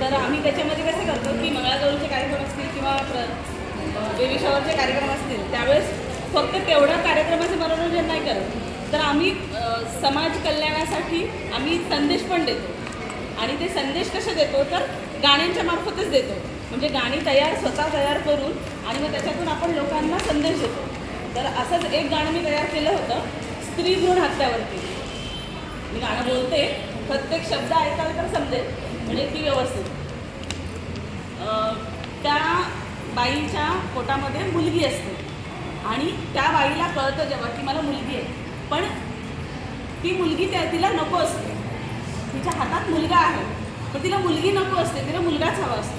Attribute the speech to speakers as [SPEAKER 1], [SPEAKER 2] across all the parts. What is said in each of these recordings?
[SPEAKER 1] तर आम्ही त्याच्यामध्ये कसं करतो की मंगळागौरीचे कार्यक्रम असतील किंवा बेबी शॉवरचे कार्यक्रम असतील त्यावेळेस फक्त तेवढं कार्यक्रमाचं मनोरंजन नाही करत. तर आम्ही समाज कल्याणासाठी आम्ही संदेश पण देतो. आणि ते संदेश कसे देतो? तर गाण्यांच्या मार्फतच देतो. म्हणजे गाणी तयार स्वतः तयार करून आणि मग त्याच्यातून आपण लोकांना संदेश देतो. तर असंच एक गाणं मी तयार केलं होतं स्त्री भ्रूण हत्यावरती. मी गाणं बोलते प्रत्येक शब्द ऐकाल तर समजेल म्हणजे ती व्यवस्थित अं, त्या बाईच्या पोटामध्ये मुलगी असते. आणि त्या बाईला कळतं जेव्हा की मला मुलगी आहे. पण ती मुलगी त्या तिला नको असते. तिच्या हातात मुलगा आहे. पण तिला मुलगी नको असते. तिला मुलगाच हवा असतो.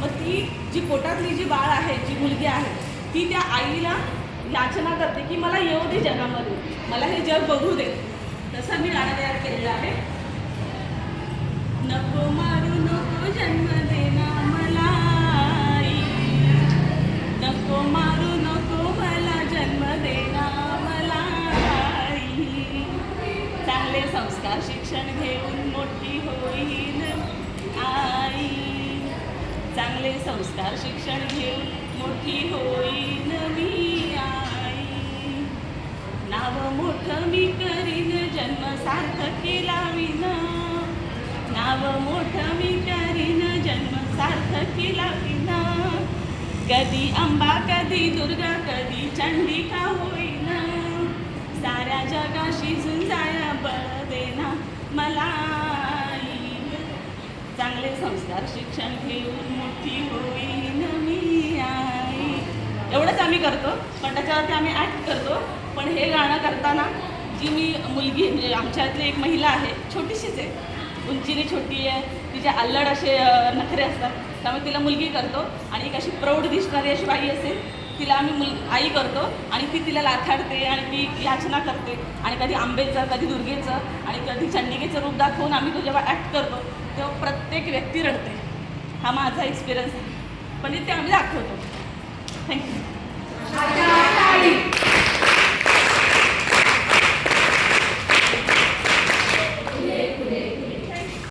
[SPEAKER 1] मग ती जी पोटातली जी बाळ आहे जी मुलगी आहे ती त्या आईला याचना करते की मला येऊ दे जगामध्ये. मला हे जग बघू दे. तसं मी गाणं तयार केलेलं आहे. नको मारू नको जन्म चांगले संस्कार शिक्षण घेऊन मोठी होईन मी आई. नाव मोठं मी करीन जन्म सार्थकी लावीन नाव मोठं मी करीन जन्म सार्थकी लावीन कधी अंबा कधी दुर्गा कधी चंडिका होईन. साऱ्या जगाशी चांगले संस्कार शिक्षण घेऊन मोठी होईन मी आई एवढंच आम्ही करतो पण त्याच्यावरती आम्ही ॲक्ट करतो. पण हे गाणं करताना जी मी मुलगी म्हणजे आमच्यातली एक महिला आहे छोटीशीच आहे. उंचीने छोटी आहे तिचे अल्लड असे नखरे असतात. त्यामुळे तिला मुलगी करतो आणि एक अशी प्रौढ दिसणारी अशी बाई असेल तिला आम्ही मुल आई करतो आणि ती तिला लाथाडते आणि ती याचना करते. आणि कधी आंबेचं कधी दुर्गेचं आणि कधी चंडिकेचं रूप दाखवून आम्ही तो जेव्हा ॲक्ट करतो तेव्हा प्रत्येक व्यक्ती रडते हा माझा एक्सपिरियन्स आहे. पण ते आम्ही दाखवतो. थँक्यू